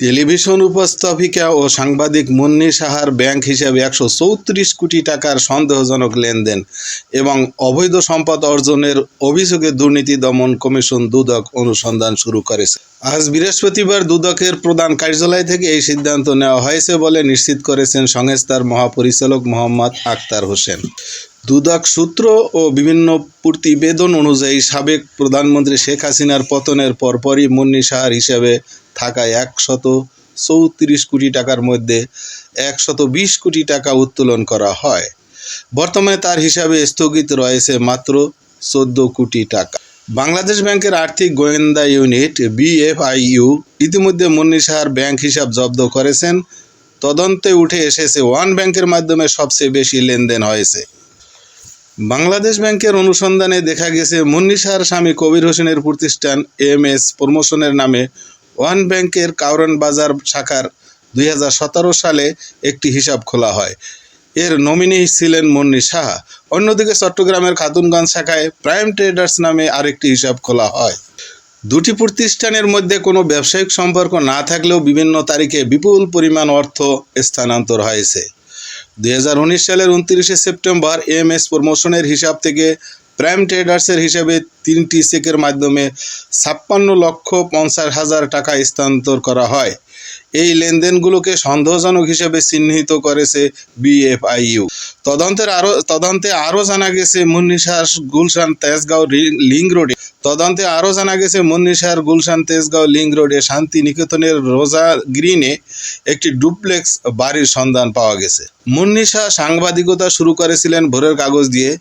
Television উপস্থাপিকা ও সাংবাদিক মুন্নি সাহার ব্যাংক হিসাবে একশো চৌত্রিশ কোটি টাকার সন্দেহজনক লেনদেন এবং অবৈধ সম্পদ অর্জনের অভিযোগে দুর্নীতি দমন কমিশন দুদক অনুসন্ধান শুরু করেছে। আজ বৃহস্পতিবার দুদকের প্রধান কার্যালয় থেকে এই সিদ্ধান্ত নেওয়া হয়েছে বলে নিশ্চিত করেছেন সংস্থার মহাপরিচালক মোহাম্মদ আক্তার হোসেন। দুদক সূত্র ও বিভিন্ন প্রতিবেদন অনুযায়ী সাবেক প্রধানমন্ত্রী শেখ হাসিনার পতনের পরপরই মুন্নি সাহার হিসাবে থাকা একশত চৌত্রিশ কোটি টাকার মধ্যে একশত বিশ কোটি টাকা উত্তোলন করা হয়। বর্তমানে তার হিসাবে স্থগিত রয়েছে মাত্র চোদ্দ কোটি টাকা। বাংলাদেশ ব্যাংকের আর্থিক গোয়েন্দা ইউনিট বিএফআইইউ ইতিমধ্যে মুন্নি সাহার ব্যাংক হিসাব জব্দ করেছেন। তদন্তে উঠে এসেছে, ওয়ান ব্যাংকের মাধ্যমে সবচেয়ে বেশি লেনদেন হয়েছে। বাংলাদেশ ব্যাংকের অনুসন্ধানে দেখা গেছে, মুন্নিসার স্বামী কবির হোসেনের প্রতিষ্ঠান এম এস প্রমোশনের নামে ওয়ান ব্যাংকের কাউরান বাজার শাখার দুই হাজার সতেরো সালে একটি হিসাব খোলা হয়। এর নমিনি ছিলেন মুন্নি সাহা। অন্যদিকে চট্টগ্রামের খাতুনগঞ্জ শাখায় প্রাইম ট্রেডার্স নামে আরেকটি হিসাব খোলা হয়। দুটি প্রতিষ্ঠানের মধ্যে কোনো ব্যবসায়িক সম্পর্ক না থাকলেও বিভিন্ন তারিখে বিপুল পরিমাণ অর্থ স্থানান্তর হয়েছে। উনিশ সালের উনত্রিশে সেপ্টেম্বর এম এস প্রমোশনের হিসাব থেকে প্রাইম ট্রেডার্সের হিসাবে তিনটি চেকের মাধ্যমে ছাপ্পান্ন লক্ষ পঞ্চাশ হাজার টাকা স্থানান্তর করা হয়। এই লেনদেনগুলোকে সন্দেহজনক হিসেবে চিহ্নিত করেছে বিএফআইইউ। তদন্তের আরও তদন্তে আরও জানা গেছে মুন্নিশার গুলশান তেজগাঁও লিঙ্ক রোডে। তদন্তে আরও জানা গেছে মুন্নিশার গুলশান তেজগাঁও লিঙ্ক রোডে শান্তি নিকেতনের রোজা গ্রিনে একটি ডুপ্লেক্স বাড়ির সন্ধান পাওয়া গেছে। মুন্নিশা সাংবাদিকতা শুরু করেছিলেন ভোরের কাগজ দিয়ে।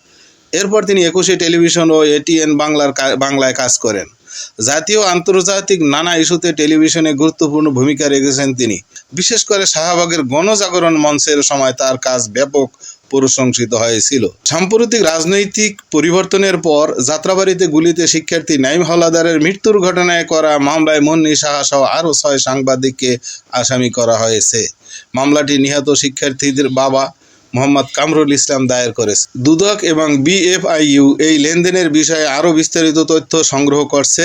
এরপর তিনি একুশে টেলিভিশন ও এটিএন বাংলার বাংলায় কাজ করেন। জাতীয় আন্তর্জাতিক নানা ইস্যুতে টেলিভিশনে গুরুত্বপূর্ণ ভূমিকা রেখেছেন তিনি। বিশেষ করে শাহবাগের গণজাগরণ মঞ্চের সময় তার কাজ ব্যাপক প্রশংসিত হয়েছিল। সাম্প্রতিক রাজনৈতিক পরিবর্তনের পর যাত্রাবাড়িতে গুলিতে শিক্ষার্থী নাইম হাওলাদারের মৃত্যুর ঘটনায় করা মামলায় মন্নি সাহা সহ আরও ছয় সাংবাদিককে আসামি করা হয়েছে। মামলাটি নিহত শিক্ষার্থীদের বাবা মোহাম্মদ কামরুল ইসলাম দায়ের করেছে। দুদক এবং বিএফআইইউ এই লেনদেনের বিষয়ে আরও বিস্তারিত তথ্য সংগ্রহ করছে।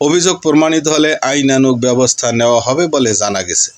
অভিযোগ প্রমাণিত হলে আইনানুগ ব্যবস্থা নেওয়া হবে বলে জানা গেছে।